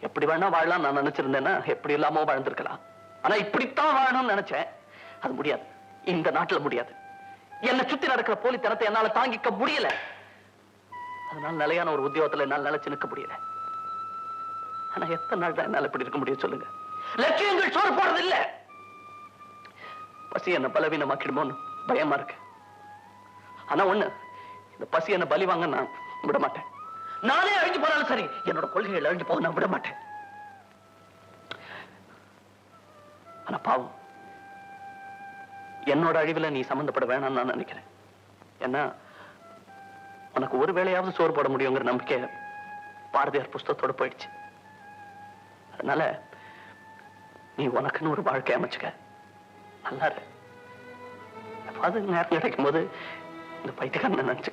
எப்படி வேணா வாழலாம் நான் நினைச்சிருந்தேன்னா எப்படி இல்லாம வாழ்ந்திருக்கலாம். ஆனா இப்படித்தான் வாழணும்னு நினைச்சேன். அது முடியாது. இந்த நாட்டுல முடியாது. என்னை சுத்தி நடக்கிற போலித்தனத்தை என்னால தாங்கிக்க முடியல. அதனால நிலையான ஒரு உத்தியோகத்துல என்னால நிலைச்சு நிற்க முடியல. ஆனா எத்தனை நாள் தான் என்னால் இப்படி இருக்க முடியும் சொல்லுங்க. லட்சியங்கள் சோறு போடுறது இல்ல. பசி என்ன பலவீனமாக்கிடுமோன்னு பயமா இருக்கு. ஆனா ஒண்ணு இந்த பசி என்ன பலி வாங்க நான் விட மாட்டேன். நானே அழிஞ்சு போனாலும் சரி. என்னோட கொள்கைகள் அழிஞ்சு போக நான் விட மாட்டேன். ஆனா பாவம். என்னோட அழிவுல நீ சம்பந்தப்பட வேணாம்னு நான் நினைக்கிறேன். ஏன்னா உனக்கு ஒரு வேளையாவது சோறு போட முடியுங்கிற நம்பிக்கை பாரதியார் புஸ்தகத்தோட போயிடுச்சு. அதனால நீ உனக்குன்னு ஒரு வாழ்க்கை அமைச்சுக்க. நல்லா இரு. எப்பாவது நேரம் கிடைக்கும் போது இந்த பைத்தியக்காரன் நினைச்சு